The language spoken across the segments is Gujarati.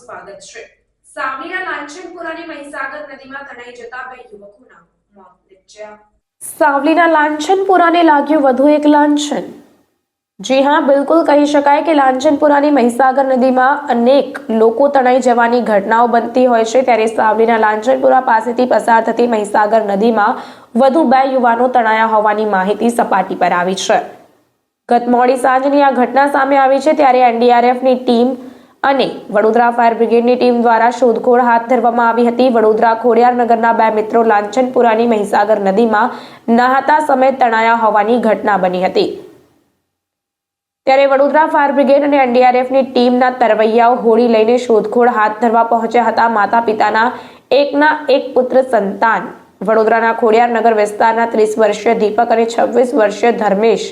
સ્વાગત છે. સાવલીના લાંછનપુરાની મહીસાગર નદીમાં તણાઈ જતા બે યુવકોના મોત નિપજ્યા. સાવલીના લાંછનપુરાને લાગ્યું વધુ એક લાંછન. જી હા, બિલકુલ કહી શકાય કે લાંછનપુરાની મહીસાગર નદીમાં અનેક લોકો તણાઈ જવાની ઘટનાઓ બનતી હોય છે. ત્યારે સાવલીના લાંછનપુરા પાસેથી પસાર થતી મહીસાગર નદીમાં વધુ બે યુવાનો તણાયા હોવાની માહિતી સપાટી પર આવી છે. ગત મોડી સાંજની આ ઘટના સામે આવી છે. ત્યારે એનડીઆરએફની ટીમ અને વડોદરા ફાયર બ્રિગેડની ટીમ દ્વારા શોધખોળ હાથ ધરવામાં આવી હતી. વડોદરા ખોડિયારનગરના બે મિત્રો લાંછનપુરાની મહીસાગર નદીમાં નહાતા સમયે તણાયા હોવાની ઘટના બની હતી. ત્યારે વડોદરા ફાયર બ્રિગેડ અને એનડીઆરએફની ટીમના તરવૈયાઓ હોડી લઈને શોધખોળ હાથ ધરવા પહોંચ્યા હતા. માતા પિતાના એકના એક પુત્ર સંતાન. વડોદરાના ખોડિયારનગર વિસ્તારના ત્રીસ વર્ષીય દીપક અને છવ્વીસ વર્ષીય ધર્મેશ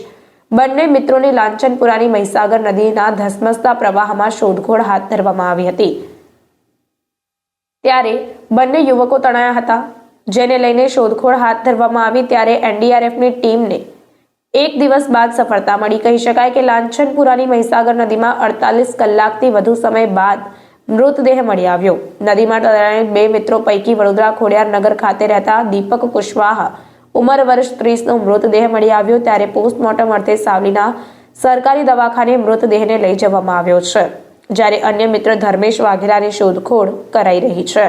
બંને મિત્રોની લાંચનપુરાની મહીસાગર નદીના ધસમસતા પ્રવાહમાં શોધખોળ હાથ ધરવામાં આવી હતી. ત્યારે બંને યુવકો તણાયા હતા. જેને લઈને શોધખોળ હાથ ધરવામાં આવી ત્યારે એનડીઆરએફની ટીમને એક દિવસ બાદ સફળતા મળી. કહી શકાય કે લાંછનપુરાની મહીસાગર નદીમાં અડતાલીસ કલાકથી વધુ સમય બાદ મૃતદેહ મળી આવ્યો. નદીમાં તણાયેલ બે મિત્રો પૈકી વડોદરા ખોડિયાર નગર ખાતે રહેતા દીપક કુશવાહા ઉંમર વર્ષ ત્રીસનો મૃતદેહ મળી આવ્યો ત્યારે પોસ્ટમોર્ટમ અર્થે સાવલીના સરકારી દવાખાને મૃતદેહને લઈ જવામાં આવ્યો છે, જ્યારે અન્ય મિત્ર ધર્મેશ વાઘેલાની શોધખોળ કરાઈ રહી છે.